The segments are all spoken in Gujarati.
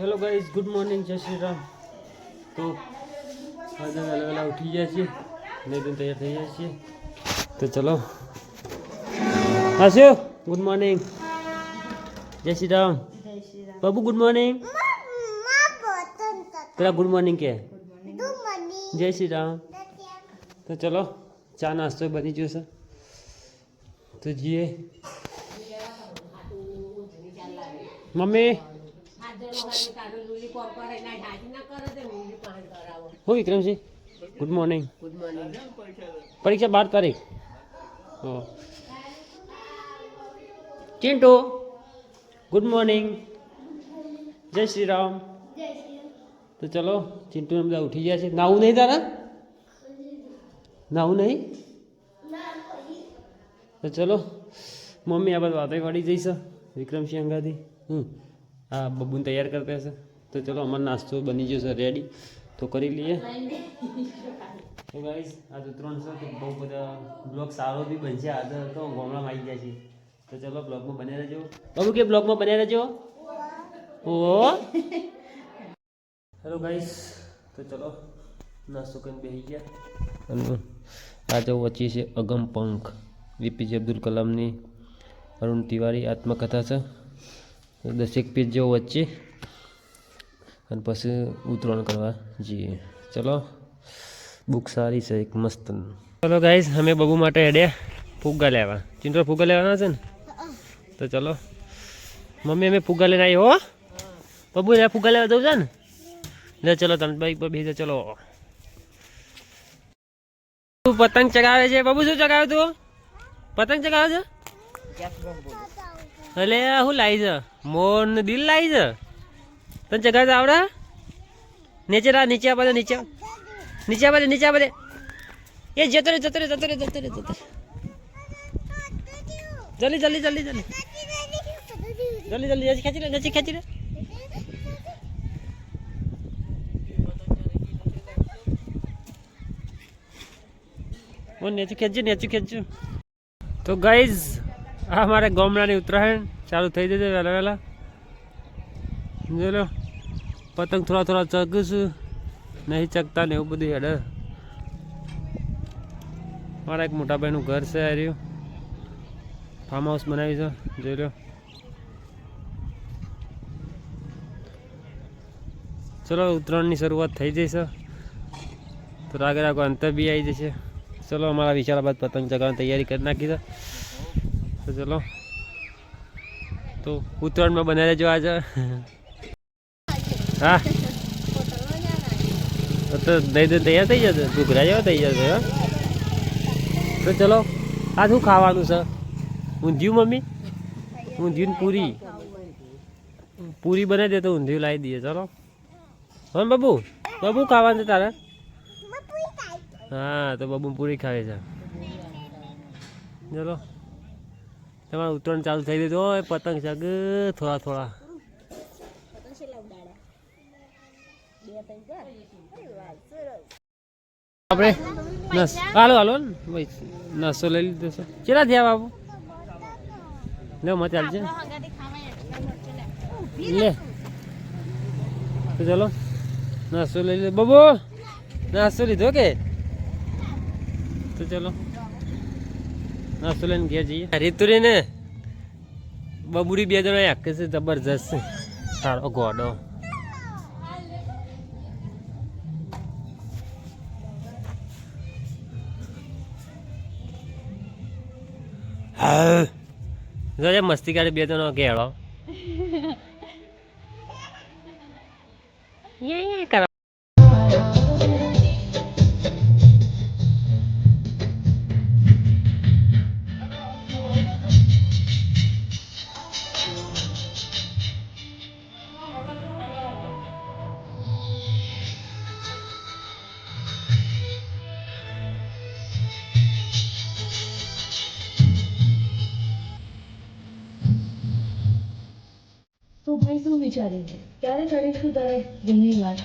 હેલો ગાઈઝ ગુડ મોર્નિંગ જય શ્રી રામ. તો આજે વહેલા વહેલા ઉઠી ગયા છીએ. નહીં તો તૈયાર થઈ ગયા છીએ. તો ચલો. હાસ્યો? Good morning Jai Shri Ram. Babu good morning પેલા ગુડ મોર્નિંગ કે. જય શ્રી રામ. તો ચલો, ચા નાસ્તો બની ગયો સર તો જઈએ. મમ્મી? હું વિક્રમસિંહ? ગુડ મોર્નિંગ પરીક્ષા બાર તારીખ. હો ચિંટુ? ગુડ મોર્નિંગ જય શ્રી રામ. તો ચલો ચિંટુ બધા ઉઠી ગયા છે. નાવું નહીં તારા? નાવું નહીં? તો ચલો મમ્મી આ બધા વાતો વાળી જઈશ. વિક્રમસિંહ અંગાથી. હમ. હા, બબુન તૈયાર કરતા હશે. તો ચલો, અમારો નાસ્તો બની જશે રેડી તો કરી લઈએ. તો ગાઈસ આ તો ત્રણ છે તો બહુ બધા બ્લોગ સારો બી બનશે. આ તો ગામડામાં આવી ગયા છે તો ચલો બ્લોગમાં બને રહેજો. બાબુ કે બ્લોગમાં બને રહેજો? ઓ હેલો ગાઈસ તો ચલો, નાસ્તો કરીને બેસી ગયા. અને આ જો છે અગમ પંખ વીપીજે અબ્દુલ કલામની, અરુણ તિવારી આત્મકથા છે. દસેક પેજ જેવો વચ્ચે. અને પછી ઉતરણ કરવા જઈએ. ચલો. બુક સારી છે, એક મસ્ત. ચલો ગાઈઝ અમે બબુ માટે હેડ્યા ફુગ્ગા લેવા. ચિંતો ફુગ્ગા લેવાના છે ને? તો ચલો. મમ્મી, અમે ફુગ્ગા લઈને આવી હો. બબુ, લે ફુગ્ગા લેવા જવું છે ને? લે ચલો તમે બાઈક પર બેસી ચલો. તું પતંગ ચગાવે છે? બબુ, શું ચગાવે તું? પતંગ ચગાવે છે? આ શું લાવી છે? મોર ને દિલ લાવી છે? તને ચગાવતા આવડે? નીચે રા નીચે આપે નીચે. નીચે આપે નીચે આપે એ, જતો રે જતો રે જતો રે જતો રે, જતો જલ્દી જલ્દી જલ્દી જલ્દી. જલ્દી જલ્દી નજીક ખેંચી લે નજીક ખેંચી લે. નેચું ખેંચ્યું નેચું ખેંચ્યું તો ગાઈઝ આ મારે ગામડાની ઉત્તરાયણ ચાલુ થઈ જશે વહેલા વહેલા. જોઈ લો, પતંગ થોડા થોડા ચગશું, નહીં ચગતા ને એવું બધું હેડે. મારા એક મોટાભાઈનું ઘર છે રહ્યું. ફાર્મ હાઉસ બનાવી છે, જોઈ લો. ચલો, ઉત્તરાયણની શરૂઆત થઈ જશે તો રાગે રાગો અંતર બી આવી જશે. ચલો, અમારા વિચાર બાદ પતંગ ચગાવવાની તૈયારી કરી નાખી છે. તો ચલો. તો ઉત્તરાયણમાં બનાવી રહેજો આજે. હા. તો દહીં દહીં તૈયાર થઈ જશે? ઘૂઘરા જેવા થઈ જશે હા. તો ચલો આ શું ખાવાનું છે? ઊંધિયું મમ્મી? ઊંધિયું પૂરી. પૂરી બનાવી દે તો ઊંધિયું લાવી દઈએ ચલો. હા બાબુ બાબુ ખાવાનું છે તારે? હા તો બાબુ પૂરી ખાવે છે. ચલો. તમારે ઉત્તરાયણ ચાલુ થઈ ગયું હોય પતંગ ચગ થોડા થોડા. આપણે નસ હાલો હાલો ને. ભાઈ નાસ્તો લઈ લીધો છે. કેટલા થયા બાબુ લે મત ચાલશે લે. તો ચલો. નાસ્તો લઈ લીધો. બબો નાસો લીધો કે? તો ચલો. નાસ્તો લઈને ઘેર જઈએ રીતુરી ને બબુડી બે જણા આખે છે જબરજસ્ત છે સારો ગોડો હા જોજે મસ્તી કાઢે બે જણો ઘેડો યે યે કરો વિચારે છે ક્યારે કરીશું તારે જૂની વાત?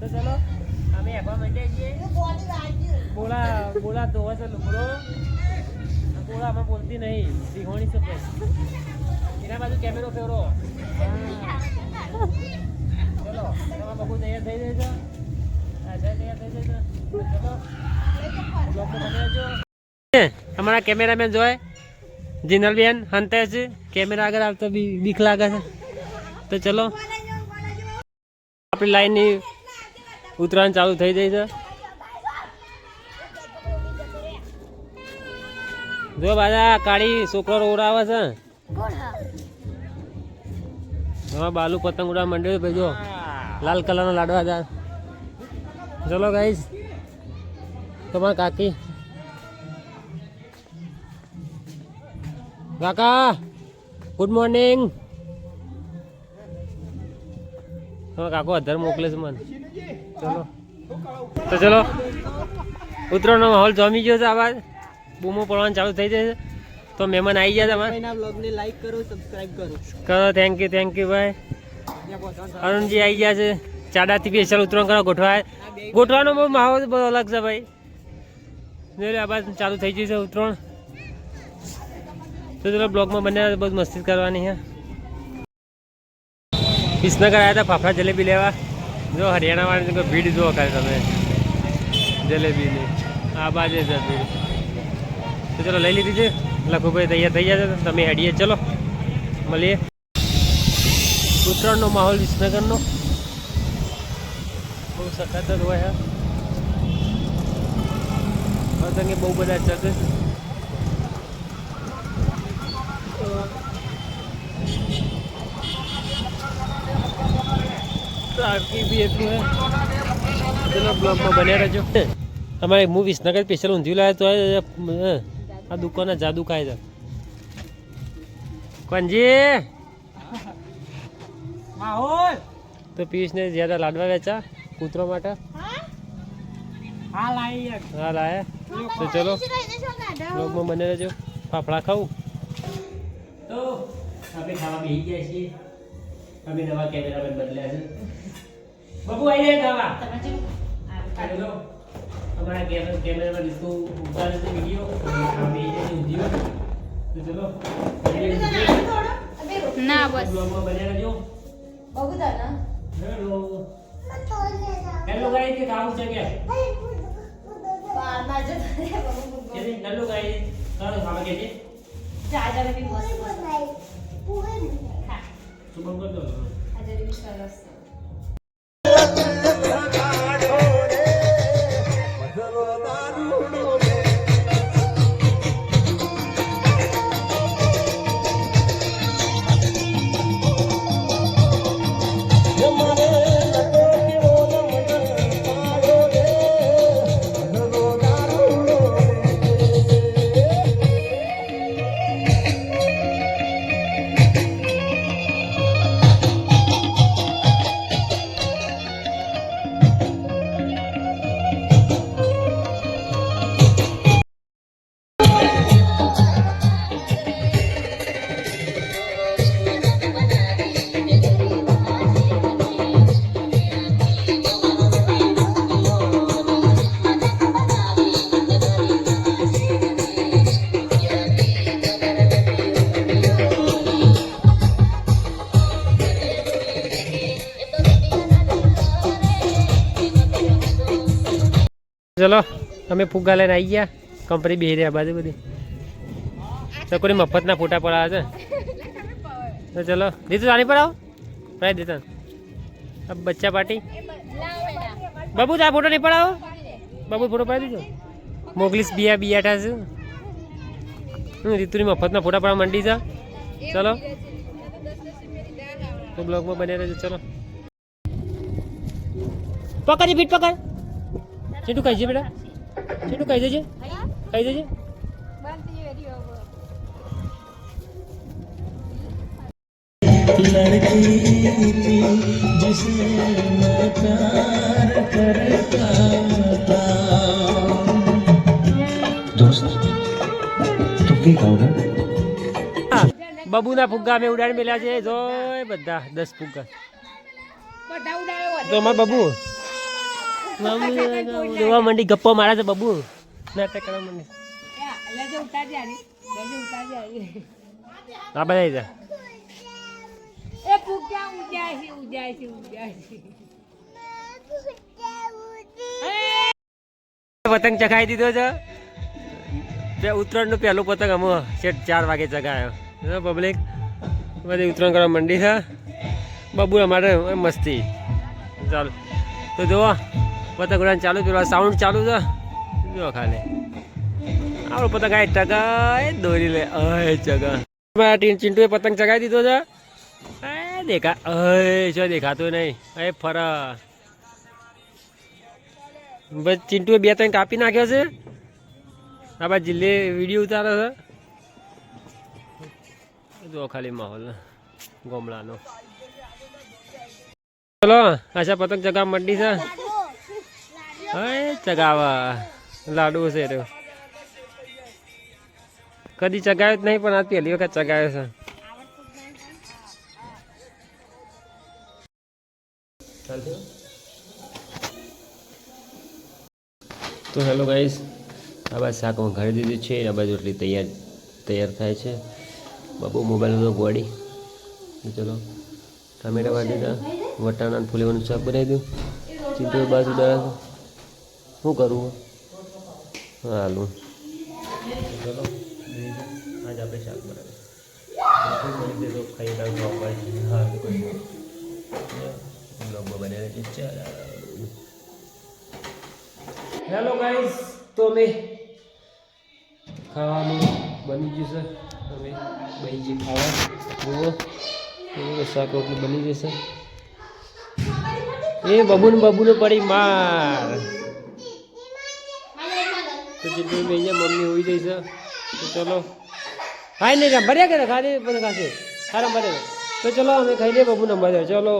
તો ચલો. અમે એવા મંડે છીએ. બોલા બોલા ધોવા છે લુકડો બોલા આમાં બોલતી નહીં. શીખવાણી છે એના બાજુ કેમેરો ફેરવો. ચલો, તમારા બબુ તૈયાર થઈ જાય છે. તૈયાર થઈ જાય ચલો બ્લોગમાં બને રહેજો. અમારા કેમેરામેન જોય. જીનલબેન હંતે કેમેરા આગળ આવતો બીક લાગે છે. તો ચલો. આપણી લાઈનની ઉતરાણ ચાલુ થઈ જાય છે. જો બાજા, કાળી છોકરો રોડાવે છે. હા, બાલુ પતંગ ઉડા માંડ્યો ભાઈ, જો. લાલ કલરનો લાડવા હતા ચલો ગાઈસ તમારા કાકી. કાકા ગુડ મોર્નિંગ તમારા કાકો અધર મોકલે છે મને. તો ચલો. ઉત્તરાયણનો માહોલ જમી ગયો છે આવા બૂમો પડવાનું ચાલુ થઈ જાય તો મહેમાન આવી ગયા તમારે. બ્લોગને લાઈક કરો સબસ્ક્રાઇબ કરો. કરો થેન્ક યુ થેન્ક યુ ભાઈ અરુણજી આવી ગયા છે. ચાડાથી સ્પેશિયલ ઉત્તરાયણ કરવા ગોઠવા ગોઠવાનો બહુ માહોલ બહુ અલગ છે ભાઈ. જોઈ આ બાજુ ચાલુ થઈ ગયું છે ઉત્તરાયણ તો ચલો બ્લોગમાં બંને બહુ મસ્તી કરવાની છે. વિસનગર આવ્યા હતા ફાફડા જલેબી લેવા. જો હરિયાણા વાળાની કોઈ ભીડ જુઓ કરે તમે. જલેબીની. આ બાજુ છે ભીડ. તો ચલો લઈ લીધી છે. લખુભાઈ તૈયાર થઈ ગયા છે. તમે હેડીએ ચલો. મળીએ. ઉત્તરાયણનો માહોલ વિસનગરનો. બહુ સખત જ હોય પતંગે બહુ બધા ટ્રાફિક બી એટલું હે ચલો બ્લોગમાં બન્યા રહેજો. અમારે હું વિસનગર સ્પેશિયલ ઊંધિયું લાવ્યો તો આ દુકાને જાદુ ખાય છે. કોણજી માહોલ! તો પિયુષને જ્યાદા લાડવા વેચા કૂતરો માટે. હા લાઈ હા લાયા. તો ચલો બ્લોગમાં બને રહેજો. ફાફડા ખાવું તો આપણે ખાવા બેસી ગયા છીએ. અમે નવા કેમેરામેન બદલ્યા છે. બબુ આવી જાય ખાવા. હેલો અમારા કેમેરા કેમેરામાં રીતુ ઉતારે છે વિડિયો. બેસી જાય ઊંધિયું તો ચલો. ના બસ. બ્લોગમાં બને રહેજો હેલો. હેલો ગાઈ કે કામ છે કે? કેજી નલ્લુ ગાઈ ચાલો સામે કે છે? તું બંધ કર દો ચલો અમે ફુગ્ગા લઈને આવી ગયા. કંપની બેહી રહ્યા બાજુ બધી. ચકોરી મફતના ફોટા પડાવે છે. તો ચલો, દીધું આની પર આવો. પડાવી દીધા. બચ્ચા પાર્ટી. બાબુ આ ફોટો નહીં પડાવો. બાબુ, ફોટો પડાવી દીધો. મોગલીસ બિયા બિયાઠા છે. હું રીતુની મફતના ફોટા પડાવવા માંડી છે. ચલો. તો બ્લોગમાં બને રહેજો. ચલો. પકડી ફીટ પકડ. ચેટું કહી છે બેટા. ચેટું કહી દેજે કહી દેજે व्यक्ति कौन है બબુના ફુગ્ગા અમે ઉડાડી મેલ્યા છે જોય બધા દસ ફુગ્ગા તો અમાર બબુ જોવા માંડી ગપ્પો મારે છે બબુ. નાટક કરવા મંડી. આ બધા જા. એ છે છે છે. પતંગ ચગાવી દીધો છે. બે ઉત્તરાયણનું પહેલું પતંગ અમો છેટ ચાર વાગે ચગાવ્યો પબ્લિક બધી ઉત્તરાયણ કરવા મંડી છે. બબુ અમારે મસ્તી. ચાલ. તો જુઓ. પતંગ ઉડાન ચાલુ પેલો સાઉન્ડ ચાલુ છે. જો ખાલી. આપણો પતંગ આ ટગાય દોરી લે. અય ચગા ચિંટુએ પતંગ ચગાવી દીધો છે. દેખા, અય જો દેખાતું નહીં. એ ફરા. બસ ચિંટુએ બે ત્રણ કાપી નાખ્યો છે. આ બા જિલ્લે વીડિયો ઉતારે છે. જો ખાલી માહોલ ગોમડાનો. ચલો, આશા પતંગ ચગાવ મંડી છે. હે, ચગાવા. લાડુ છે તો. કદી ચગાવ્યો જ નહીં, પણ આ પહેલી વખત ચગાવ્યો છે. તો હેલો ગાઈસ, આ બાજુ શાક ઘરે દીધું છે, આ બાજુ એટલી તૈયાર તૈયાર થાય છે. બાપુ મોબાઈલ હતો ગોળી. ચલો, ટામેટા વાટી દીધા વટાણા ફૂલેવાનું શાક બનાવી દઉં ચીંટો બાજુ દાળ શું કરવું હાલું. ચલો આજ આપણે શાક બનાવીએ. ખાઈ બ્લોગમાં બનાવે છે હેલો ગાઈસ, તો અમે ખાવાનું બની જશે અમે બની જઈએ ખાવા જુઓ શાક રોટલી બની જશે એ બબુન, બબુને પડી માર. તો જેટલું બે મમ્મી હોઈ જઈશ તો ચલો. ખાઈ નહીં ભર્યા કરે, ખાલી બધું ખાશે સારા ભરે તો ચલો, અમે ખાઈ લઈએ બબુ નંબર ચલો